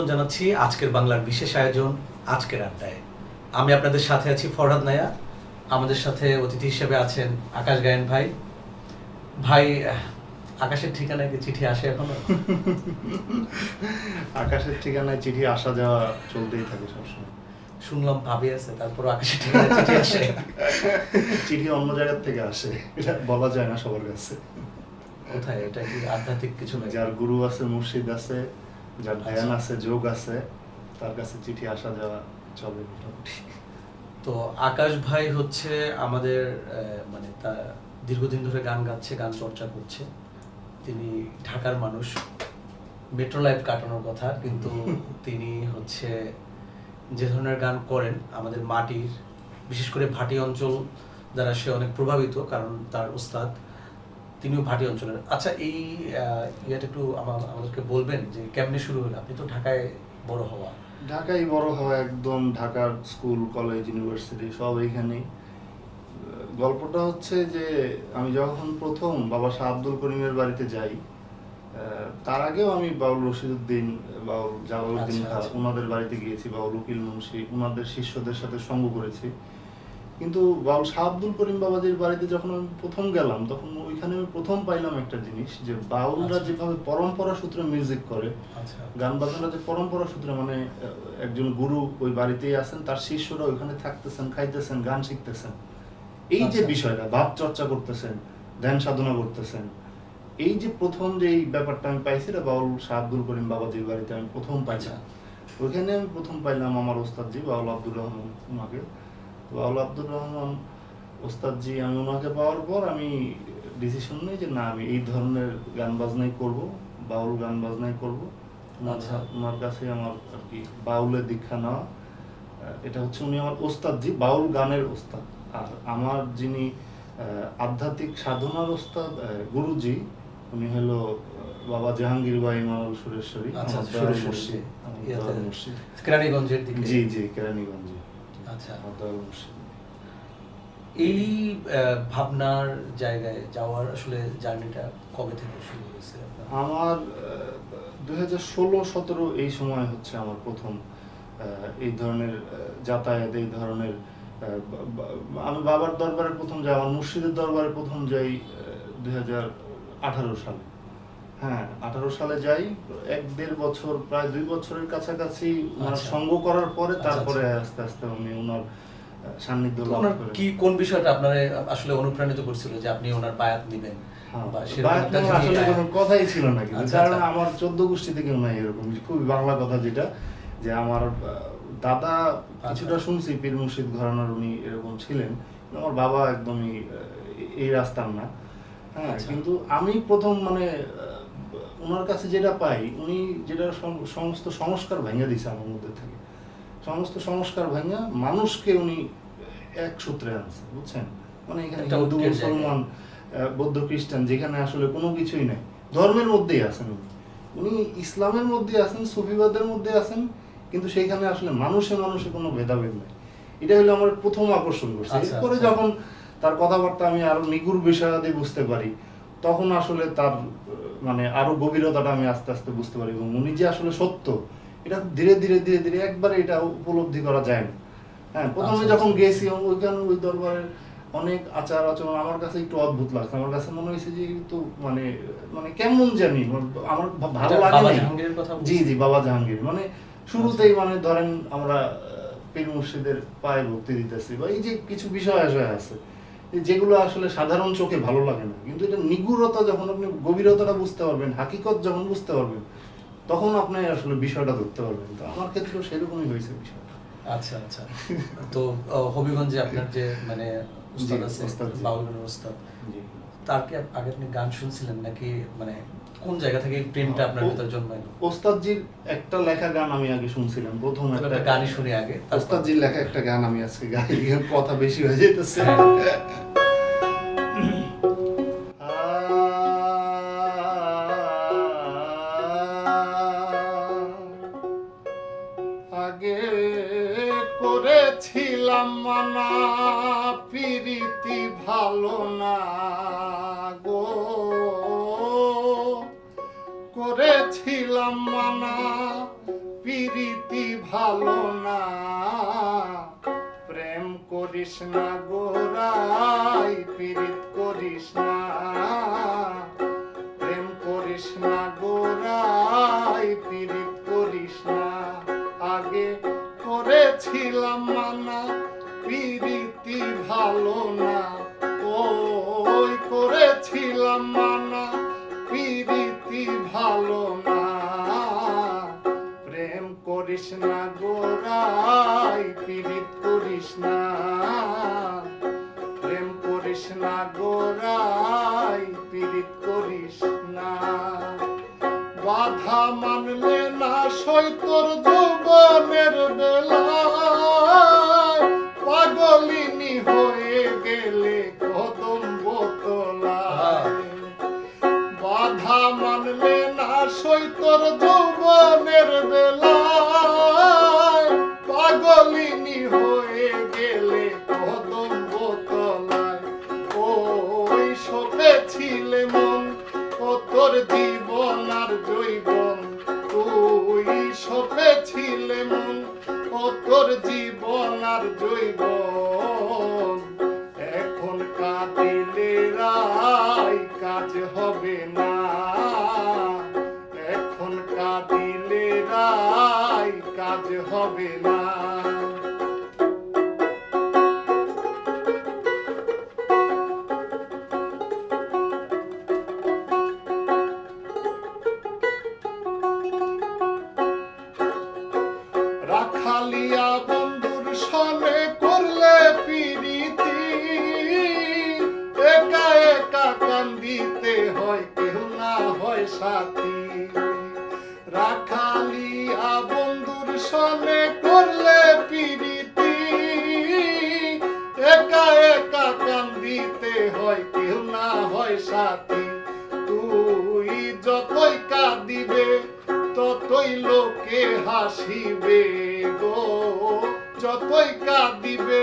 আমন্ত্রণ জানাচ্ছি আজকের বাংলার বিশেষ আয়োজন আজকের আড্ডায়। আমি আপনাদের সাথে আছি ফরহাদ নায়া। আমাদের সাথে অতিথি হিসেবে আছেন আকাশ গায়ন ভাই। ভাই আকাশের ঠিকানায় কি চিঠি আসে এখনও? আকাশের ঠিকানায় চিঠি আসা যাওয়া চলতেই থাকে সবসময়। শুনলাম ভাবি আছে তারপর আকাশের ঠিকানায় চিঠি আসে। চিঠি অন্য জায়গার থেকে আসে এটা বলা যায় না সবার কাছে। কোথায়? এটা কি আধ্যাত্মিক কিছু নাকি? যার গুরু আছে মুর্শিদ আছে যার ধ্যান আচ্ছা। আছে যোগ আছে তার কাছে চিঠি আসা যাওয়া চলে মোটামুটি। তো আকাশ ভাই হচ্ছে আমাদের মানে তা দীর্ঘদিন ধরে গান গাচ্ছে গান চর্চা করছে। তিনি ঢাকার মানুষ। মেট্রো লাইফ কাটানোর কথা কিন্তু তিনি হচ্ছে যে ধরনের গান করেন আমাদের মাটির বিশেষ করে ভাটি অঞ্চল দ্বারা সে অনেক প্রভাবিত কারণ তার উস্তাদ তিনিও ভাটি অঞ্চলের। আচ্ছা এই ইয়েটা একটু আমা- আমাদেরকে বলবেন যে কেমনে শুরু হলো? আপনি তো ঢাকায় বড় হওয়া। ঢাকায় বড় হওয়া একদম ঢাকার স্কুল কলেজ ইউনিভার্সিটি সব এইখানেই গল্পটা হচ্ছে যে আমি যখন প্রথম বাবা শাহ আব্দুল করিমের বাড়িতে যাই তার আগেও আমি বাউল রশিদুদ্দিন বাউল জালালউদ্দিন আচ্ছা, আচ্ছা। ওনাদের বাড়িতে গিয়েছি বাউল উকিল মুন্সি ওনাদের শিষ্যদের সাথে সঙ্গ করেছি। কিন্তু শাহ আব্দুল করিম বাবাজির বাড়িতে যখন আমি প্রথম গেলাম তখন ওইখানে আমি প্রথম পাইলাম একটা জিনিস যে বাউলরা আচ্ছা। যেভাবে পরম্পরা সূত্রে মিউজিক করে আচ্ছা। গান বাজনা যে পরম্পরা সূত্রে মানে একজন গুরু ওই বাড়িতেই আছেন তার শিষ্যরা ওইখানে থাকতেছেন খাইতেছেন গান শিখতেছেন। এই যে আচ্ছা। বিষয়টা ভাব চর্চা করতেছেন ধ্যান সাধনা করতেছেন এই যে প্রথম যে এই ব্যাপারটা আমি পাইছি এটা বাউল শাহ আব্দুল করিম বাবাজির বাড়িতে আমি প্রথম পাইলাম। ওইখানে আমি প্রথম পাইলাম আমার ওস্তাদজি বাউল আব্দুর রহমান ওনাকে তো বাউল আব্দুর রহমান ওস্তাদজি আমি ওনাকে পাওয়ার পর আমি ডিসিশন নিই যে না আমি এই ধরনের গান বাজনাই করব বাউল গান বাজনাই করব আচ্ছা। ওনার কাছে আমার আর কি বাউলের দীক্ষা নেওয়া এটা হচ্ছে উনি আমার বাউল গানের ওস্তাদ আর আমার যিনি আধ্যাত্মিক সাধনার ওস্তাদ গুরুজি উনি হলো বাবা জাহাঙ্গীর বাই ইমানুল সুরেশ্বরী আচ্ছা, জি। কেরানীগঞ্জের দিকে জি জি কেরানীগঞ্জে আচ্ছা। এই ভাবনার জায়গায় যাওয়ার আসলে জার্নিটা কবে থেকে শুরু হয়েছে আমার দুই হাজার ষোলো, সতেরো এই সময় হচ্ছে আমার প্রথম এই ধরনের যাতায়াত, এই ধরনের আমি বাবার দরবারে প্রথম যাই, আমার মুর্শিদের দরবারে প্রথম যাই দুই আঠারো সালে হ্যাঁ আঠারো সালে যাই এক দেড় বছর প্রায় দুই বছরের কাছাকাছি ওনার আচ্ছা। সঙ্গ করার পরে আচ্ছা, তারপরে আচ্ছা। আস্তে আস্তে আমি ওনার সান্নিধ্য লাভ কি কোন বিষয়টা আপনার আসলে অনুপ্রাণিত করছিল যে আপনি ওনার বায়াত নেবেন হ্যাঁ, কথাই ছিল না কিন্তু কারণ। আমার চোদ্দ গোষ্ঠী থেকে নাই এরকম খুবই বাংলা কথা যেটা যে আমার দাদা কিছুটা। শুনছি পীর মুর্শিদ ঘরানার উনি এরকম ছিলেন আমার বাবা একদমই এই রাস্তার না হ্যাঁ। কিন্তু আমি প্রথম মানে ওনার কাছে যেটা পাই উনি যেটা সমস্ত সংস্কার ভেঙে দিছে আমার মধ্যে থেকে। সমস্ত সংস্কার ভেঙে মানুষকে উনি এক সূত্রে আনছে বুঝছেন? মানে এখানে হিন্দু মুসলমান বৌদ্ধ খ্রিস্টান যেখানে আসলে কোনো কিছুই নাই ধর্মের মধ্যেই আছেন উনি। উনি ইসলামের মধ্যে আছেন সুফিবাদের মধ্যে আছেন কিন্তু সেইখানে আসলে মানুষে মানুষে কোনো ভেদাভেদ নাই। এটা হলো আমার প্রথম আকর্ষণ করছে। আচ্ছা, এরপরে আচ্ছা। যখন তার কথাবার্তা আমি আরও নিগুড় বিষয়াদি বুঝতে পারি তখন আসলে তার মানে আরও গভীরতাটা আমি আস্তে আস্তে বুঝতে পারি এবং উনি যে আসলে সত্য এটা ধীরে ধীরে ধীরে ধীরে একবারে এটা উপলব্ধি করা যায় না। হ্যাঁ প্রথমে আচ্ছা, যখন আচ্ছা। গেছি ওইখানে ওই দরবারের অনেক আচার আচরণ আমার কাছে একটু অদ্ভুত লাগছে। আমার কাছে মনে হয়েছে যে একটু মানে মানে কেমন জানি আমার ভালো লাগে। জাহাঙ্গীরের কথা জি জি বাবা জাহাঙ্গীর। মানে শুরুতেই মানে ধরেন আমরা পীর মুর্শিদের পায়ে ভক্তি দিতেছি বা এই যে কিছু বিষয় আশয় আছে যেগুলো আসলে সাধারণ চোখে ভালো লাগে না। কিন্তু এটা নিগুড়তা যখন আপনি গভীরতাটা বুঝতে পারবেন হাকিকত যখন বুঝতে পারবেন তখন আপনি আসলে বিষয়টা ধরতে পারবেন। তো আমার ক্ষেত্রেও সেরকমই হয়েছে বিষয়টা। আচ্ছা আচ্ছা। তো হবিগঞ্জে আপনার যে মানে উস্তাদ আছে উস্তাদ, জি। বাউল গানের উস্তাদ তার কি আগে আপনি গান শুনছিলেন নাকি মানে কোন জায়গা থেকে প্রেমটা আপনার ভিতর জন্মাইলো? ওস্তাদজির একটা লেখা গান আমি আগে শুনছিলাম প্রথম একটা গানই শুনি আগে ওস্তাদজির লেখা একটা গান আমি আজকে গাই কথা বেশি হয়ে যেতেছে হ্যাঁ। আগে করেছিলাম মানা প্রীতি ভালো না। মানা পিরিতি ভালো না। প্রেম করিস না গোরাই পিরিত করিস না। সনে করলে পিরিতি, একা একা কান্দিতে হয়, কেউ না হয় সাথী। তুই যতই কাঁদিবে, ততই লোকে হাসিবে গো। যতই কাঁদিবে,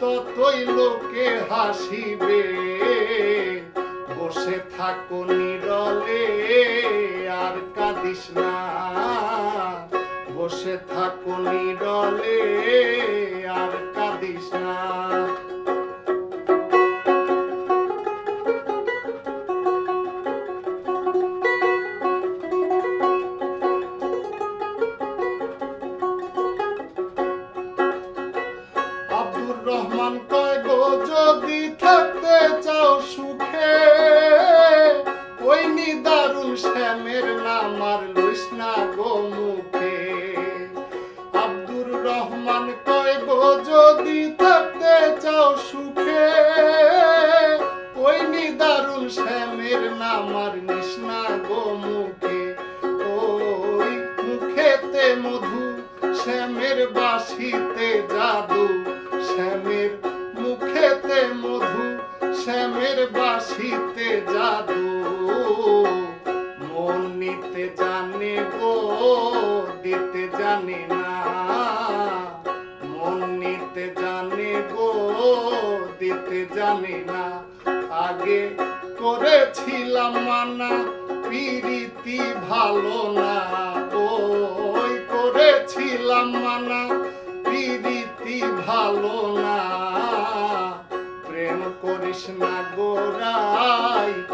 ততই লোকে হাসিবে। বসে থাকো নিরলে, আর কাঁদিস না। বসে থাকো নিরলে আর কাঁদিস না। আব্দুর রহমান কয় শ্যামের নাম আর লইস না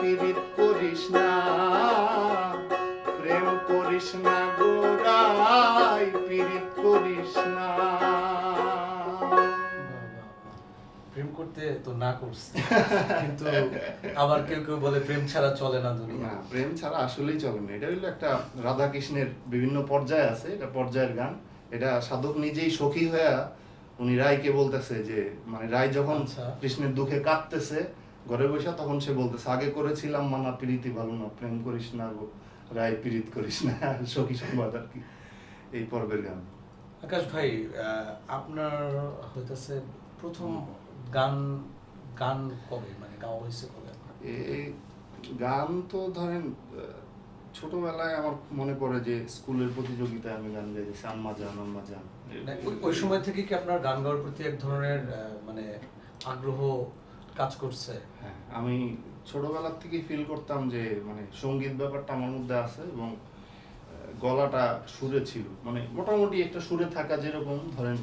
পিরিত করিস না। প্রেম করিস না গোরাই পিরিত করিস না। প্রেম করতে তো না করছে কিন্তু আবার কেউ কেউ বলে প্রেম ছাড়া চলে না দুনিয়া। না প্রেম ছাড়া আসলেই চলে না। এটা হলো একটা রাধা কৃষ্ণের বিভিন্ন পর্যায় আছে এটা পর্যায়ের গান। এটা সাধক নিজেই সখী হয়ে উনি রায়কে বলতেছে যে মানে রায় যখন আচ্ছা। কৃষ্ণের দুঃখে কাঁদতেছে ঘরে বসে তখন সে বলতেছে আগে করেছিলাম মানা প্রীতি ভালো না প্রেম করিস না রায় পীড়িত করিস না। সখী সংবাদ আর কি এই পর্বের গান। আকাশ ভাই আপনার হইতেছে প্রথম গান গান কবে? মানে গাওয়া হয়েছে কবে? এই গান তো ধরেন ছোটবেলায় আমার মনে পড়ে যে স্কুলের প্রতিযোগিতায় আমি গান গাইছি আম্মা জান আম্মা জান ওই- ওই সময় থেকে কি আপনার গান গাওয়ার প্রতি এক ধরনের মানে আগ্রহ কাজ করছে। হ্যাঁ আমি ছোটবেলার থেকেই ফিল করতাম যে মানে সংগীত ব্যাপারটা আমার মধ্যে আছে এবং গলাটা সুরে ছিল। মানে মোটামুটি একটা সুরে থাকা যেরকম ধরেন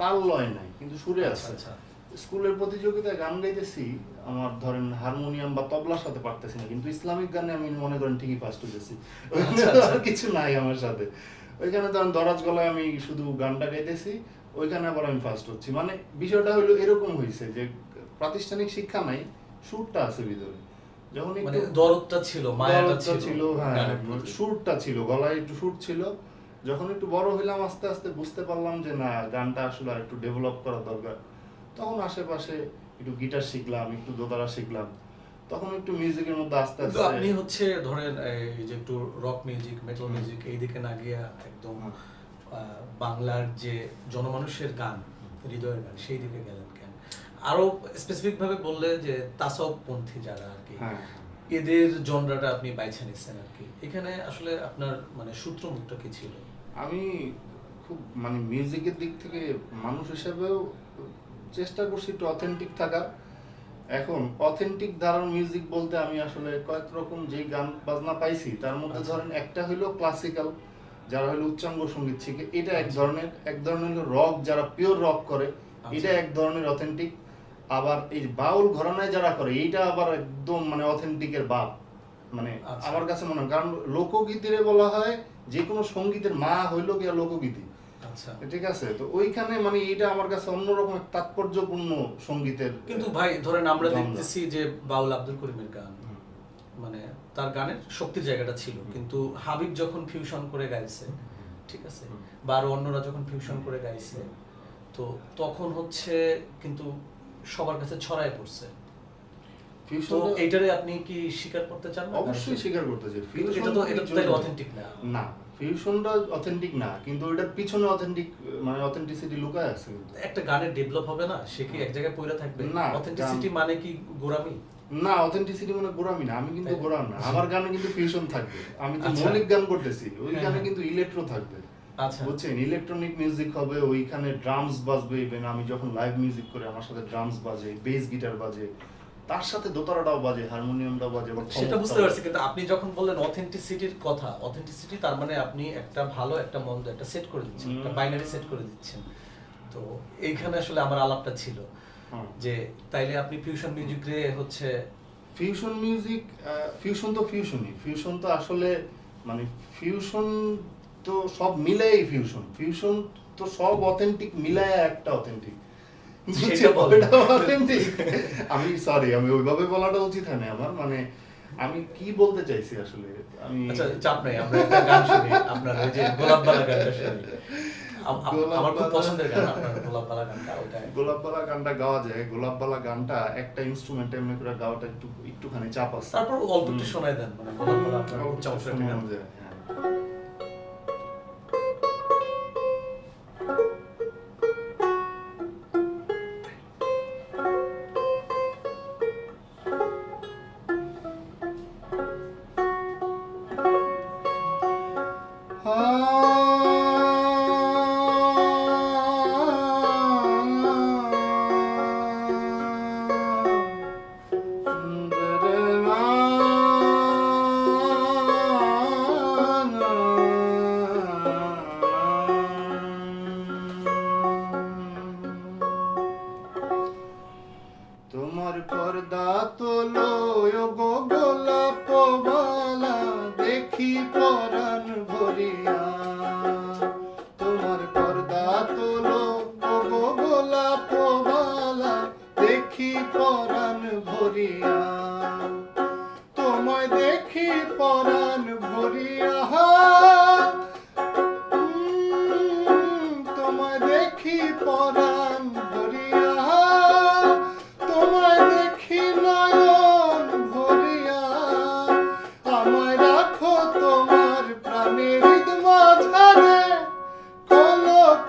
তাল লয় নাই কিন্তু সুরে আচ্ছা আছে। আচ্ছা। স্কুলের প্রতিযোগিতায় গান গাইতেছি আমার ধরেন হারমোনিয়াম বা তবলার সাথে পারতেছি না কিন্তু ইসলামিক গানে আমি মনে করেন ঠিকই ফার্স্ট হতেছি আচ্ছা। আর কিছু নাই আমার সাথে। ওইখানে ধরেন দরাজ গলায় আমি শুধু গানটা গাইতেছি ওইখানে আবার আমি ফার্স্ট হচ্ছি। মানে বিষয়টা হলো এরকম হয়েছে যে প্রাতিষ্ঠানিক শিক্ষা নাই সুরটা আছে ভিতরে। যখন মানে দরদটা ছিল মায়াটা ছিল হ্যাঁ সুরটা ছিল গলায় একটু সুর ছিল। যখন একটু বড় হইলাম আস্তে আস্তে বুঝতে পারলাম যে না গানটা আসলে একটু ডেভেলপ করা দরকার। তখন আশেপাশে একটু গিটার শিখলাম একটু দোতারা শিখলাম। তখন একটু মিউজিকের মধ্যে আস্তে আস্তে আপনি হচ্ছে ধরেন এই যে একটু রক মিউজিক মেটাল মিউজিক এই দিকে না গিয়ে একদম বাংলার যে জনমানুষের গান হৃদয়ের গান সেই দিকে গেলেন আরও স্পেসিফিক ভাবে বললে যে তাসব পন্থী যারা আর কি হ্যাঁ এদের জনরাটা আপনি বাইছে নিচ্ছেন আর কি এখানে আসলে আপনার মানে সূত্র মুখটা কি ছিল আমি খুব মানে মিউজিকের দিক থেকে মানুষ হিসেবেও চেষ্টা করছি একটু অথেন্টিক থাকার এখন অথেন্টিক ধারার মিউজিক বলতে আমি আসলে কয়েক রকম যে গান বাজনা পাইছি তার মধ্যে আচ্ছা। ধরেন একটা হলো ক্লাসিক্যাল যারা হলো উচ্চাঙ্গ সংগীত শিখে এটা এক আচ্ছা। ধরনের এক ধরনের হলো রক যারা পিওর রক করে এটা আচ্ছা। এক ধরনের অথেন্টিক আবার এই বাউল ঘরানায় যারা করে এইটা আবার একদম মানে অথেন্টিকের বাপ। মানে আচ্ছা। আমার কাছে মনে হয় কারণ লোকগীতিরে বলা হয় যে কোনো সঙ্গীতের মা হইল গিয়া লোকগীতি। আচ্ছা। ঠিক আছে? তো ওইখানে মানে এটা আমার কাছে অন্যরকম তাৎপর্যপূর্ণ সঙ্গীতের কিন্তু ভাই ধরেন আমরা। দেখতেছি যে বাউল আব্দুল করিমের গান মানে তার গানের শক্তির জায়গাটা ছিল। কিন্তু হাবিব যখন ফিউশন করে গাইছে ঠিক আছে। বা আরও অন্যরা যখন ফিউশন করে গাইছে তো তখন হচ্ছে কিন্তু সবার কাছে ছড়ায় পড়ছে। তো এইটারে আপনি কি স্বীকার করতে চান অবশ্যই স্বীকার করতেছে কিন্তু এটা তো এটা তো অথেন্টিক না। না ফিউশনটা অথেন্টিক না কিন্তু পিছনে অথেন্টিক মানে অথেন্টিসিটি লুকায় আছে একটা গানের ডেভেলপ হবে না সে কি এক জায়গায় পড়ে থাকবে? না, অথেন্টিসিটি মানে কি গোরামি না অথেন্টিসিটি মানে গোরামি না আমি কিন্তু? গোরাম না? আমার গানে কিন্তু ফিউশন থাকবে। আমি তো আচ্ছা। মৌলিক গান করতেছি ওই হ্যাঁ, গানে হ্যাঁ। কিন্তু ইলেকট্রো থাকবে। বুঝছেন ইলেকট্রনিক মিউজিক হবে ওইখানে ড্রামস বাজবে ইভেন আমি যখন লাইভ মিউজিক করি আমার সাথে ড্রামস বাজে বেস গিটার বাজে তার সাথে দোতারাটাও বাজে হারমোনিয়ামটাও বাজে সেটা বুঝতে পারছি কিন্তু আপনি যখন বললেন অথেন্টিসিটির কথা অথেন্টিসিটি তার মানে আপনি একটা ভালো একটা মন্দ একটা সেট করে দিচ্ছেন একটা বাইনারি সেট করে দিচ্ছেন। তো এইখানে আসলে আমার আলাপটা ছিল যে তাইলে আপনি ফিউশন মিউজিক রে হচ্ছে ফিউশন মিউজিক ফিউশন তো ফিউশনই ফিউশন তো আসলে মানে ফিউশন তো সব মিলাই ফিউশন ফিউশন তো সব অথেন্টিক মিলায় একটা অথেন্টিক আমি সরি আমি ওইভাবে বলাটা উচিত হয় না আমার। মানে আমি কি বলতে চাইছি আসলে? আমি আচ্ছা চাপ নাই আমরা একটা গান শুনি আপনার ওই যে গোলাপবালা গানটা শুনি। আম- আম- আমার খুব পছন্দের গান আপনার গোলাপবালা গানটা ওটা গোলাপবালা গানটা গাওয়া যায় গোলাপবালা গানটা একটা ইনস্ট্রুমেন্ট এমনি করে গাওয়াটা একটু একটুখানি চাপ আছে। তারপর অল্প একটু। শোনায় দেন মানে গোলাপবালা আপনার খুব গান। শোনানো যায়,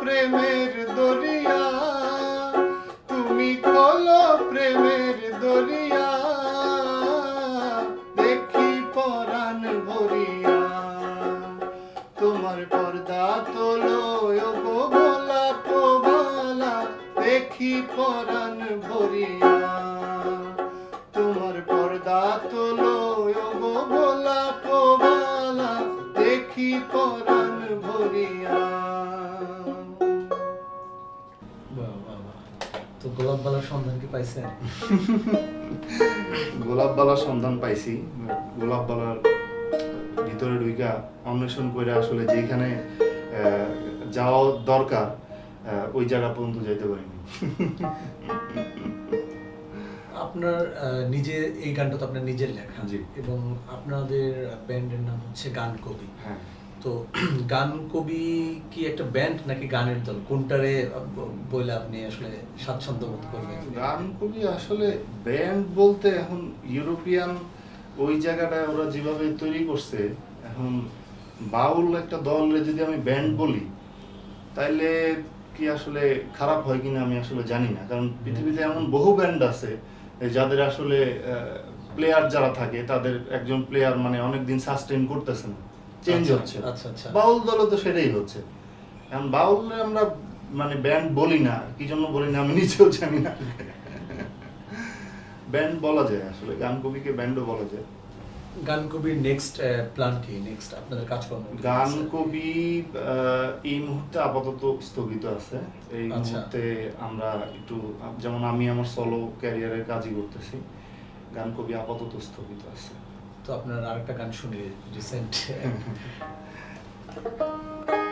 প্রেমের দরিয়া, তুমি খোলো প্রেমের দরিয়া, দেখি পরাণ ভরিয়া। তোমার পর্দা তোলো গোলা পোবালা বালা দেখি পরাণ ভরিয়া। গোলাপ বালার সন্ধান কি পাইছেন গোলাপ বালার সন্ধান পাইছি গোলাপ বালার ভিতরে ঢুইকা অন্বেষণ করে আসলে যেখানে যাওয়া দরকার ওই জায়গা পর্যন্ত যেতে পারিনি। আপনার নিজে এই গানটা তো আপনার নিজের লেখা। এবং আপনাদের ব্যান্ডের নাম হচ্ছে গান কবি হ্যাঁ। তো গান কবি কি একটা ব্যান্ড নাকি গানের দল? কোনটারে বলে আপনি আসলে স্বাচ্ছন্দ্য বোধ করবেন? গান কবি আসলে ব্যান্ড বলতে এখন ইউরোপিয়ান ওই জায়গাটায় ওরা যেভাবে তৈরি করছে, এখন বাউল একটা দলে যদি আমি ব্যান্ড বলি, তাইলে কি আসলে খারাপ হয় কিনা আমি আসলে জানি না। কারণ পৃথিবীতে এমন বহু ব্যান্ড আছে যাদের আসলে প্লেয়ার যারা থাকে, তাদের একজন প্লেয়ার মানে অনেকদিন সাস্টেইন করতেছে না। চেঞ্জ আচ্ছা, হচ্ছে। আচ্ছা, আচ্ছা। বাউল দলে তো সেটাই হচ্ছে। এখন বাউলে আমরা মানে ব্যান্ড বলি না কি জন্য বলি না আমি নিজেও জানি না। ব্যান্ড বলা যায় আসলে গান কবিকে ব্যান্ডও বলা যায়। গান কবির নেক্সট প্ল্যান কি নেক্সট আপনাদের কাজকর্ম। কি গান কবি এই মুহূর্তে আপাতত স্থগিত আছে। এই আচ্ছা। মুহূর্তে আমরা একটু যেমন আমি আমার সলো ক্যারিয়ারের কাজই করতেছি গান কবি আপাতত স্থগিত আছে। তো আপনার আরেকটা গান শুনি রিসেন্ট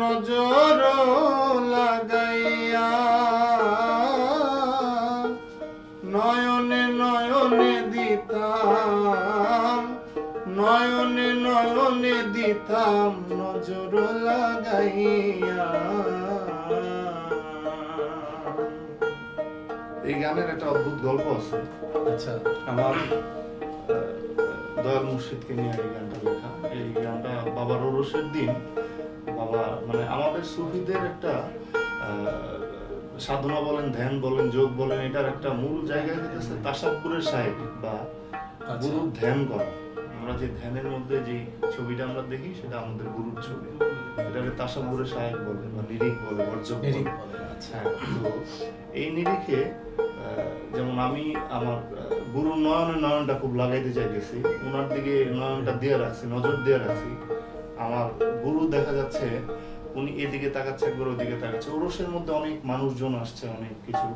নজর লাগাইয়া। নয়নে নয়নে দিতাম নয়নে নয়নে দিতাম নজর লাগাইয়া। এই গানের একটা অদ্ভুত গল্প আছে। আচ্ছা। আমার দয়াল মুর্শিদকে নিয়ে এই গানটা লেখা। এই গানটা বাবার ওরসের দিন। বাবা মানে আমাদের সুফিদের একটা সাধনা বলেন ধ্যান বলেন যোগ বলেন এটার একটা মূল জায়গা হচ্ছে তাসাপুরের সাহেব বা আচ্ছা। গুরুর ধ্যান করা আমরা যে ধ্যানের মধ্যে যে ছবিটা আমরা দেখি সেটা আমাদের গুরুর ছবি এটাকে তাসাপুরের সাহেব বলে বা নিরিখ বলে বর্জক বলে বলে, আচ্ছা। হ্যাঁ, তো এই নিরিখে যেমন আমি আমার আহ, গুরু নয়নে নয়নটা খুব লাগাইতে চাইতেছি ওনার দিকে নয়নটা দিয়ে রাখছি নজর দিয়ে রাখছি আমার গুরু দেখা যাচ্ছে উনি এদিকে তাকাচ্ছে একবার ওদিকে তাকাচ্ছে। ওরসের মধ্যে অনেক মানুষজন আসছে অনেক কিছু।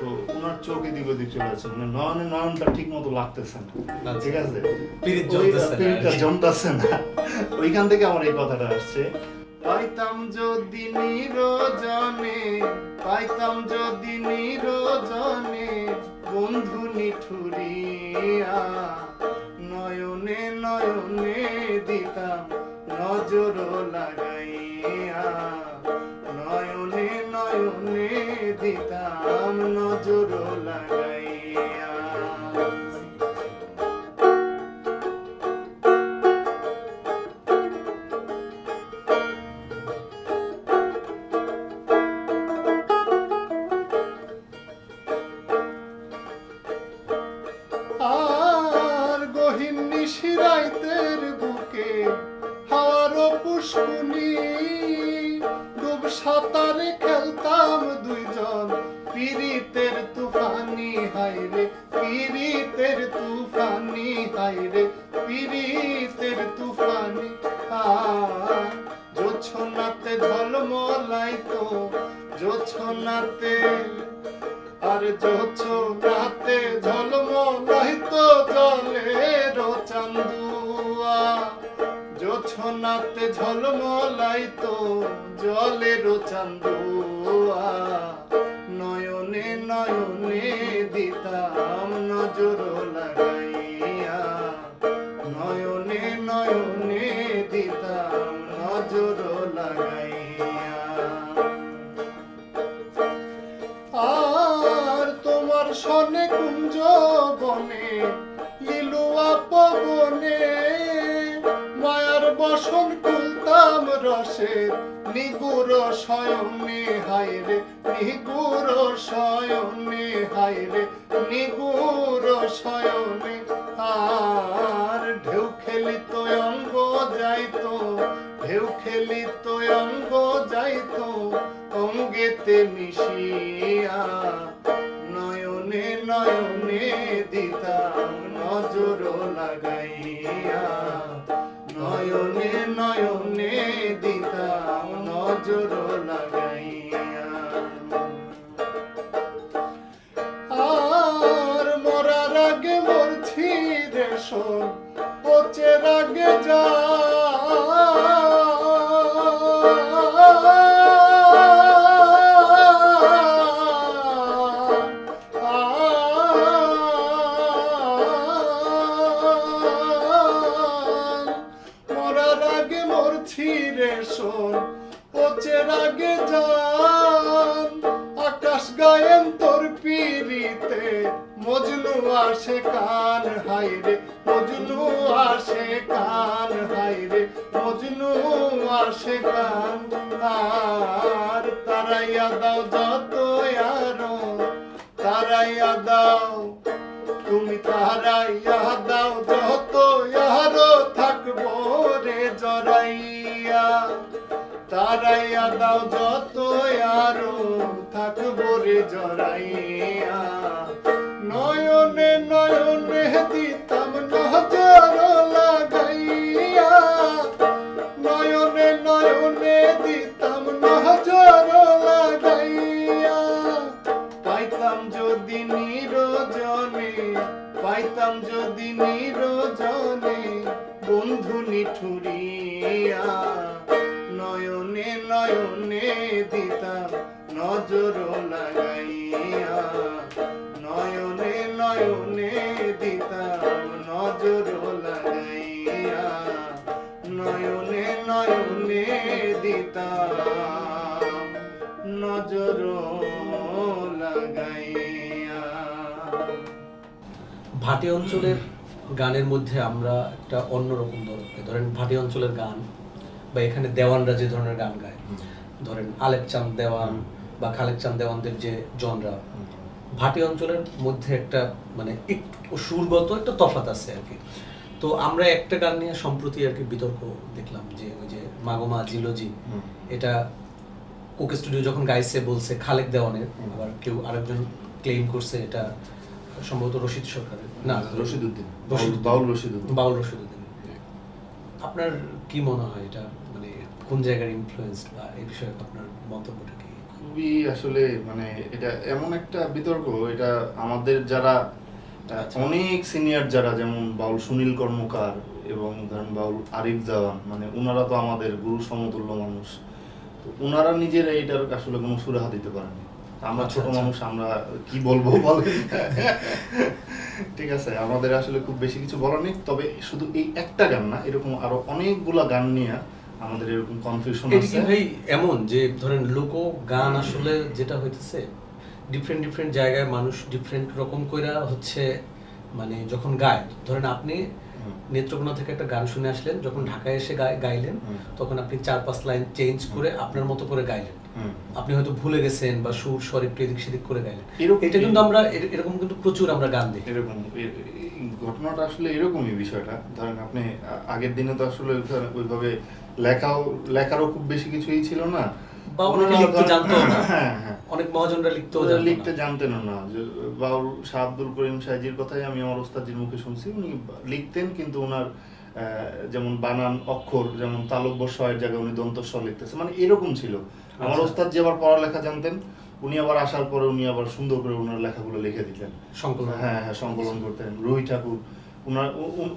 তো ওনার চোখ এদিক ওদিক চলে যাচ্ছে। মানে নয়নে নয়নটা ঠিক মতো লাগতেছে না। আচ্ছা। ঠিক আছে? না। জমতেছে না। ওইখান থেকে আমার এই কথাটা আসছে। পাইতাম যদি নিরজনে পাইতাম যদি নিরজনে বন্ধু নিঠুরিয়া নয়নে নয়নে দিতাম নজর লাগাইয়া নয়নে নয়নে দিতাম নজর লাগাইয়া। তো জলের চান্দুয়া। নয়নে নয়নে দিতাম নজর লাগাইয়া। নয়নে নয়নে দিতাম নজর লাগাইয়া। আর তোমার সনে কুঞ্জ বনে রসের, নিগুর শয়নে হায়রে নিগুর শয়নে হায়রে নিগুর শয়নে আর ঢেউ খেলিত অঙ্গ যাইতো, ঢেউ খেলিত অঙ্গ যাইতো, অঙ্গেতে মিশিয়া নয়নে নয়নে দিতাম নজর লাগাইয়া। নয়নে নয়নে দিতাম নজর লাগাইয়া। আর মরার আগে মরছি রে শোন পচের আগে যা তারাইয়া দাও যত ইহারও থাকব রে জরাইয়া তারাইয়া দাও যত আরও থাকব রে জরাইয়া ভাটি অঞ্চলের গানের মধ্যে আমরা একটা অন্যরকম ধরনের ধরেন ভাটি অঞ্চলের গান বা এখানে দেওয়ানরা যে ধরনের গান গায়। ধরেন আলেক চাঁদ দেওয়ান বা খালেক চাঁদ দেওয়ানদের যে জনরা। ভাটি অঞ্চলের মধ্যে একটা মানে একটু সুরগত একটা তফাত আছে আর কি। তো আমরা একটা গান নিয়ে সম্প্রতি আর কি বিতর্ক দেখলাম যে ওই যে মাগোমা জিলোজি এটা কোকে স্টুডিও যখন গাইছে বলছে খালেক দেওয়ানের। আবার কেউ আরেকজন ক্লেম করছে এটা সম্ভবত রশিদ সরকারের। না রশিদ উদ্দিন বাউল রশিদ উদ্দিন বাউল রশিদ উদ্দিন আপনার কি মনে হয় এটা মানে কোন জায়গার ইনফ্লুয়েন্স বা এই বিষয়ে আপনার মন্তব্যটা কি? খুবই আসলে মানে এটা এমন একটা বিতর্ক এটা আমাদের যারা অনেক সিনিয়র যারা যেমন বাউল সুনীল কর্মকার এবং ধরেন বাউল আরিফ জাওয়ান মানে ওনারা তো আমাদের গুরু সমতুল্য মানুষ। তো ওনারা নিজেরা এটার আসলে কোনো সুরাহা দিতে পারেনি আমরা আচ্ছা, ছোট আচ্ছা। মানুষ আমরা কি বলব বলেন ঠিক আছে আমাদের আসলে খুব বেশি কিছু বলার নেই তবে শুধু এই একটা গান না এরকম আরও অনেকগুলা গান নিয়ে আমাদের এরকম কনফিউশন আছে ভাই এমন যে ধরেন লোক গান আসলে যেটা হইতেছে ডিফারেন্ট ডিফারেন্ট জায়গায় মানুষ ডিফারেন্ট রকম কইরা হচ্ছে মানে যখন গায় ধরেন আপনি নেত্রকোনা থেকে একটা গান শুনে আসলেন যখন ঢাকায় এসে গাইলেন তখন আপনি চার পাঁচ লাইন চেঞ্জ করে আপনার মতো করে গাইলেন। আপনি হয়তো ভুলে গেছেন বা সুর স্বর একটু এদিক সেদিক করে এরকম- এটা কিন্তু আমরা এরকম কিন্তু প্রচুর আমরা গান দেখি। এরকম ঘটনাটা আসলে এরকমই বিষয়টা। ধরেন আপনি আগের দিনে তো আসলে ওইভাবে লেখাও লেখারও খুব বেশি কিছুই ছিল না। বা অনেকে লিখতে জানতো না। হ্যাঁ হ্যাঁ। অনেক মহাজনরা লিখতেও লিখতে জানতেন না। বাউল শাহ আব্দুল করিম সাহেজির কথাই আমি আমার ওস্তাদের মুখে শুনছি। উনি লিখতেন কিন্তু ওনার আহ, যেমন বানান অক্ষর যেমন তালব্য এর জায়গায় উনি দন্ত স্ব লিখতেছে। মানে এরকম ছিল। আমার আচ্ছা। ওস্তাদ যে আবার পড়ালেখা জানতেন উনি আবার আসার পরে উনি আবার সুন্দর করে ওনার লেখাগুলো লিখে দিতেন। সংকলন। হ্যাঁ হ্যাঁ সংকলন করতেন। রুহি ঠাকুর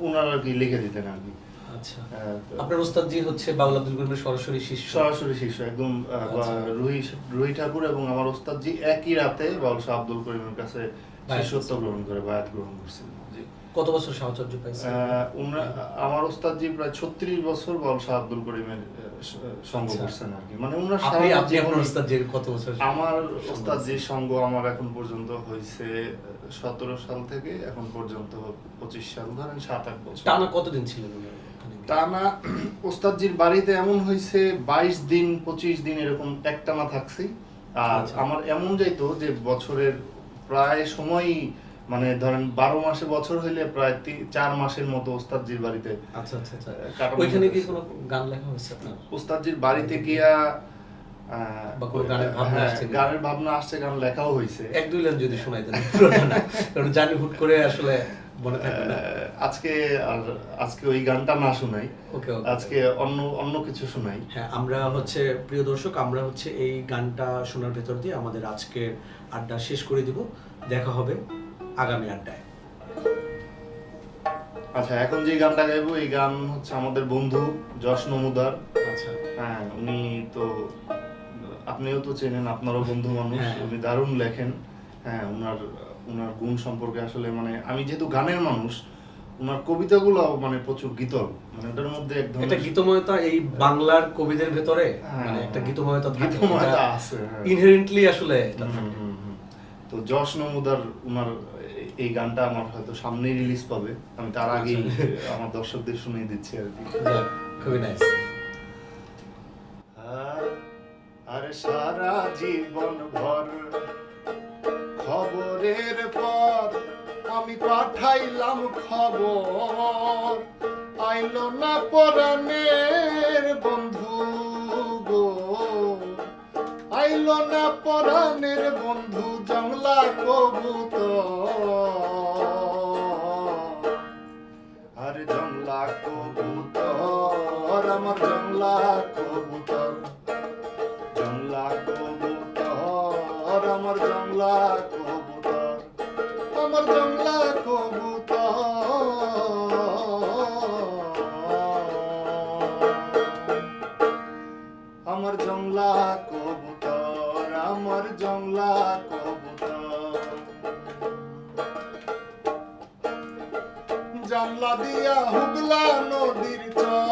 উনার আর কি লিখে দিতেন আর কি। আচ্ছা। হ্যাঁ, আপনার ওস্তাদ জি হচ্ছে বাউল আব্দুল করিমের সরাসরি শিষ্য। সরাসরি শিষ্য একদম আচ্ছা। রুহি রুহি ঠাকুর এবং আমার ওস্তাদ জি একই রাতে বাউল শাহ আব্দুল করিমের কাছে শিষ্যত্ব গ্রহণ করে বায়াত গ্রহণ করছিলেন কত বছর সাহচর্য পাইছে আমার ওস্তাদজি প্রায় ছত্রিশ বছর বাউল শাহ আব্দুল করিমের সঙ্গ আচ্ছা। করছেন আর কি মানে উনার আপনি আপনি আপনার জীবনই- ওস্তাদের কত বছর আমার সঙ্গ ওস্তাদজির সঙ্গ আমার এখন পর্যন্ত হয়েছে সতেরো সাল থেকে এখন পর্যন্ত পঁচিশ সাল ধরেন সাত আট বছর টানা কতদিন ছিলেন? টানা ওস্তাদজির বাড়িতে এমন হয়েছে বাইশ দিন পঁচিশ দিন এরকম একটানা থাকছি আর আচ্ছা। আমার এমন যাইতো যে বছরের প্রায় সময়ই মানে ধরেন বারো মাসে বছর হইলে প্রায় চার মাসের মতো ওস্তাদজির বাড়িতে আচ্ছা আচ্ছা আচ্ছা। ওইখানে কি কোনো গান লেখা হয়েছে আপনার? ওস্তাদজির বাড়িতে গিয়া গানের ভাবনা হ্যাঁ, আসছে? গানের ভাবনা আসছে গান লেখাও হয়েছে এক দুই লাইন যদি শোনাই দেন কারণ জানি হুট করে আসলে মনে থাকবে না। আজকে আর আজকে ওই গানটা না শুনাই। ওকে ওকে। আজকে অন্য অন্য কিছু শুনাই। হ্যাঁ আমরা হচ্ছে প্রিয় দর্শক আমরা হচ্ছে এই গানটা শোনার ভেতর দিয়ে আমাদের আজকের আড্ডা শেষ করে দিব। দেখা হবে। আগামী আড্ডায় আচ্ছা এখন যে গানটা গাইবো এই গান হচ্ছে আমাদের বন্ধু যশ নমুদার আচ্ছা হ্যাঁ উনি তো আপনিও তো চেনেন আপনারও বন্ধু মানুষ হ্যাঁ। উনি দারুণ লেখেন হ্যাঁ উনার উনার গুণ সম্পর্কে আসলে মানে আমি যেহেতু গানের মানুষ উনার কবিতাগুলো মানে প্রচুর গীতল মানে ওটার মধ্যে এক ধরনের গীতময়তা এই বাংলার কবিদের ভেতরে হ্যাঁ, মানে একটা গীতময়তা গীতময়তা আছে, হ্যাঁ। ইনহেরেন্টলি আসলে। হুম, হুম। তো যশ নমুদার উনার এই- গানটা আমার হয়তো সামনেই রিলিজ পাবে। আমি তার আগেই আমার দর্শকদের শুনিয়ে দিচ্ছি আর কি। খুবই নাইস আর সারা জীবন ভর খবরের পর আমি পাঠাইলাম খবর। আইলো না পরাণের বন্ধু। আইলো না পরাণের বন্ধু জংলা কবুতর। আরে জংলা কবুতর, আমার জংলা কবুতর। জংলা কবুতর, আমার জংলা কবুতর। আমার জংলা কবুতর। দিয়া হুগলা নদীর চর।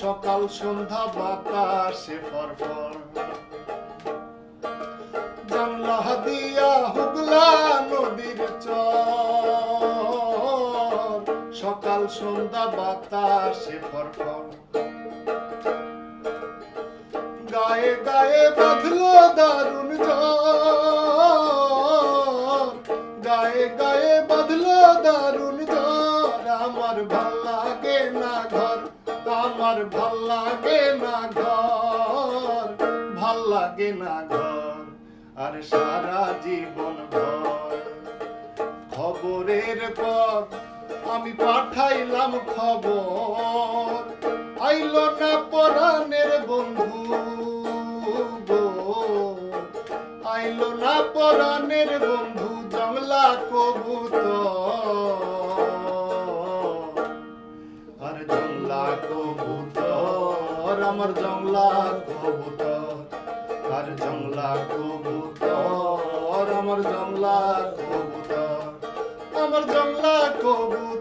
সকাল সন্ধ্যা বাতাসে ফরফর জানলা দিয়া হুগলা নদীর চর। সকাল সন্ধ্যা বাতাসে ফরফর গায়ে গায়ে বাঁধলো দারুণ জ্বর। গায়ে গায়ে বাঁধলো দারুণ জ্বর। আমার ভালো লাগে না ঘর, আমার ভালো লাগে না ঘর। ভালো লাগে না ঘর, আর সারা জীবন ভর। খবরের পর আমি পাঠাইলাম খবর। আইলো না পরাণের বন্ধু আইলো না পরাণের বন্ধু জংলা কবুতর। আর জংলা কবুতর, আমার জংলা কবুতর। আর জংলা কবুতর, আমার জংলা কবুতর। আমার জংলা কবুতর।